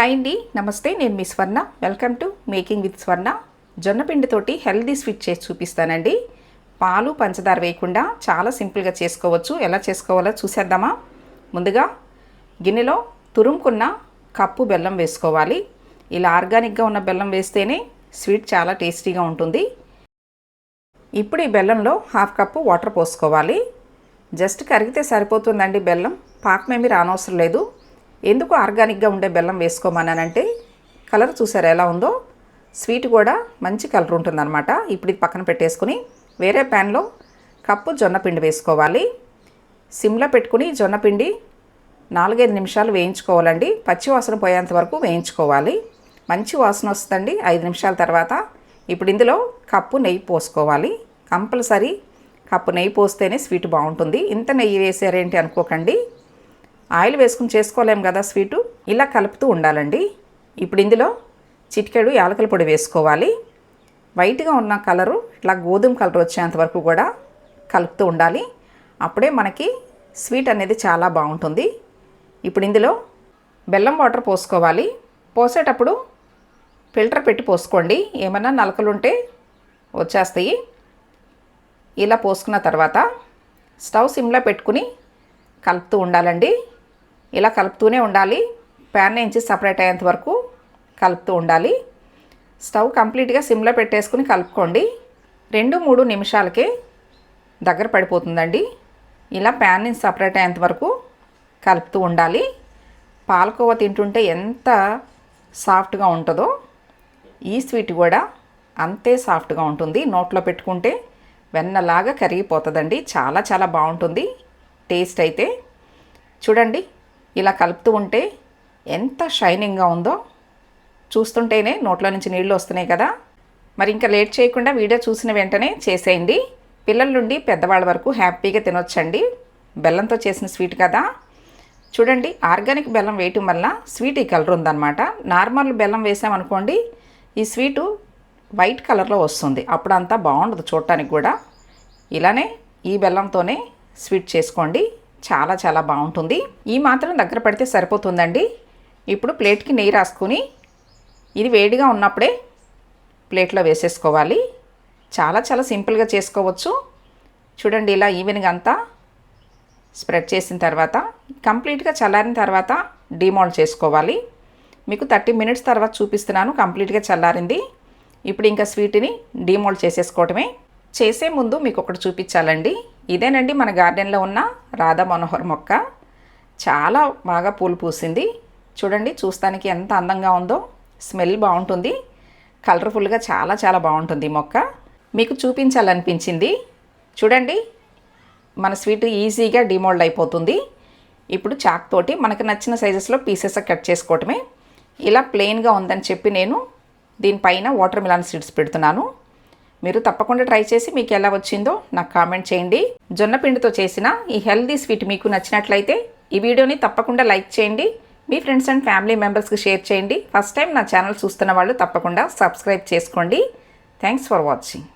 Hi అండి నమస్తే నేను మీ Swarna. Welcome to making with Swarna. జొన్నపిండితోటి healthy sweet చేసి చూపిస్తానండి. పాలు పంచదార వేయకుండా చాలా సింపుల్గా చేసుకోవచ్చు. ఎలా చేసుకోవాలో చూసేద్దామా? ముందుగా గిన్నెలో తురుముకున్న కప్పు బెల్లం వేసుకోవాలి. ఇలా ఆర్గానిక్గా ఉన్న బెల్లం వేస్తేనే స్వీట్ చాలా టేస్టీగా ఉంటుంది. ఇప్పుడు ఈ బెల్లంలో హాఫ్ కప్పు వాటర్ పోసుకోవాలి. జస్ట్ కరిగితే సరిపోతుందండి బెల్లం. పాకమేమి రానవసరం లేదు. ఎందుకు ఆర్గానిక్గా ఉండే బెల్లం వేసుకోమన్నానంటే కలర్ చూసారు ఎలా ఉందో? స్వీట్ కూడా మంచి కలర్ ఉంటుందన్నమాట. ఇప్పుడు ఇది పక్కన పెట్టేసుకుని వేరే ప్యాన్లో కప్పు జొన్నపిండి వేసుకోవాలి. సిమ్లో పెట్టుకుని జొన్నపిండి నాలుగైదు నిమిషాలు వేయించుకోవాలండి. పచ్చి వాసన పోయేంత వరకు వేయించుకోవాలి. మంచి వాసన వస్తుందండి. ఐదు నిమిషాల తర్వాత ఇప్పుడు ఇందులో కప్పు నెయ్యి పోసుకోవాలి. కంపల్సరీ కప్పు నెయ్యి పోస్తేనే స్వీట్ బాగుంటుంది. ఇంత నెయ్యి వేసారేంటి అనుకోకండి. ఆయిల్ వేసుకుని చేసుకోలేము కదా స్వీటు? ఇలా కలుపుతూ ఉండాలండి. ఇప్పుడు ఇందులో చిటికెడు యాలకల పొడి వేసుకోవాలి. వైట్గా ఉన్న కలరు ఇట్లా గోధుమ కలర్ వచ్చేంత వరకు కూడా కలుపుతూ ఉండాలి. అప్పుడే మనకి స్వీట్ అనేది చాలా బాగుంటుంది. ఇప్పుడు ఇందులో బెల్లం వాటర్ పోసుకోవాలి. పోసేటప్పుడు ఫిల్టర్ పెట్టి పోసుకోండి. ఏమైనా నలకలు ఉంటే వచ్చేస్తాయి. ఇలా పోసుకున్న తర్వాత స్టవ్ సిమ్లో పెట్టుకుని కలుపుతూ ఉండాలండి. ఇలా కలుపుతూనే ఉండాలి. ప్యాన్ నుంచి సపరేట్ అయ్యేంత వరకు కలుపుతూ ఉండాలి. స్టవ్ కంప్లీట్గా సిమ్లో పెట్టేసుకుని కలుపుకోండి. రెండు మూడు నిమిషాలకే దగ్గర పడిపోతుందండి. ఇలా ప్యాన్ నుంచి సపరేట్ అయ్యేంత వరకు కలుపుతూ ఉండాలి. పాలకోవ తింటుంటే ఎంత సాఫ్ట్గా ఉంటుందో ఈ స్వీట్ కూడా అంతే సాఫ్ట్గా ఉంటుంది. నోట్లో పెట్టుకుంటే వెన్నలాగా కరిగిపోతుందండి. చాలా చాలా బాగుంటుంది. టేస్ట్ అయితే. చూడండి. ఇలా కలుపుతూ ఉంటే ఎంత షైనింగ్గా ఉందో చూస్తుంటేనే నోట్లో నుంచి నీళ్ళు వస్తున్నాయి కదా. మరి ఇంకా లేట్ చేయకుండా వీడియో చూసిన వెంటనే చేసేయండి. పిల్లల నుండి పెద్దవాళ్ళ వరకు హ్యాపీగా తినొచ్చండి. బెల్లంతో చేసిన స్వీట్ కదా. చూడండి ఆర్గానిక్ బెల్లం వేయటం వల్ల స్వీట్ ఈ కలర్ ఉందన్నమాట. నార్మల్ బెల్లం వేసామనుకోండి ఈ స్వీటు వైట్ కలర్లో వస్తుంది. అప్పుడు అంతా బాగుండదు చూడటానికి కూడా. ఇలానే ఈ బెల్లంతోనే స్వీట్ చేసుకోండి. చాలా చాలా బాగుంటుంది. ఈ మాత్రం దగ్గర పడితే సరిపోతుందండి. ఇప్పుడు ప్లేట్కి నెయ్యి రాసుకుని ఇది వేడిగా ఉన్నప్పుడే ప్లేట్లో వేసేసుకోవాలి. చాలా చాలా సింపుల్గా చేసుకోవచ్చు. చూడండి ఇలా ఈవెనింగ్ అంతా స్ప్రెడ్ చేసిన తర్వాత కంప్లీట్గా చల్లారిన తర్వాత డిమోల్డ్ చేసుకోవాలి. మీకు థర్టీ మినిట్స్ తర్వాత చూపిస్తున్నాను కంప్లీట్గా చల్లారింది. ఇప్పుడు ఇంకా స్వీట్ని డిమోల్డ్ చేసేసుకోవటమే. చేసే ముందు మీకు ఒకటి చూపించాలండి. ఇదేనండి మన గార్డెన్లో ఉన్న రాధా మనోహర్ మొక్క. చాలా బాగా పూలు పూసింది. చూడండి చూస్తానికి ఎంత అందంగా ఉందో. స్మెల్ బాగుంటుంది. కలర్ఫుల్గా చాలా చాలా బాగుంటుంది ఈ మొక్క. మీకు చూపించాలనిపించింది. చూడండి మన స్వీట్ ఈజీగా డిమోల్డ్ అయిపోతుంది. ఇప్పుడు చాక్ తోటి మనకు నచ్చిన సైజెస్లో పీసెస్ కట్ చేసుకోవటమే. ఇలా ప్లెయిన్గా ఉందని చెప్పి నేను దీనిపైన వాటర్ మిలాన్ సీడ్స్ పెడుతున్నాను. మీరు తప్పకుండా ట్రై చేసి మీకు ఎలా వచ్చిందో నాకు కామెంట్ చేయండి. జొన్న పిండితో చేసిన ఈ హెల్దీ స్వీట్ మీకు నచ్చినట్లయితే ఈ వీడియోని తప్పకుండా లైక్ చేయండి. మీ ఫ్రెండ్స్ అండ్ ఫ్యామిలీ మెంబర్స్కి షేర్ చేయండి. ఫస్ట్ టైం నా ఛానల్ చూస్తున్న వాళ్ళు తప్పకుండా సబ్స్క్రైబ్ చేసుకోండి. Thanks for watching.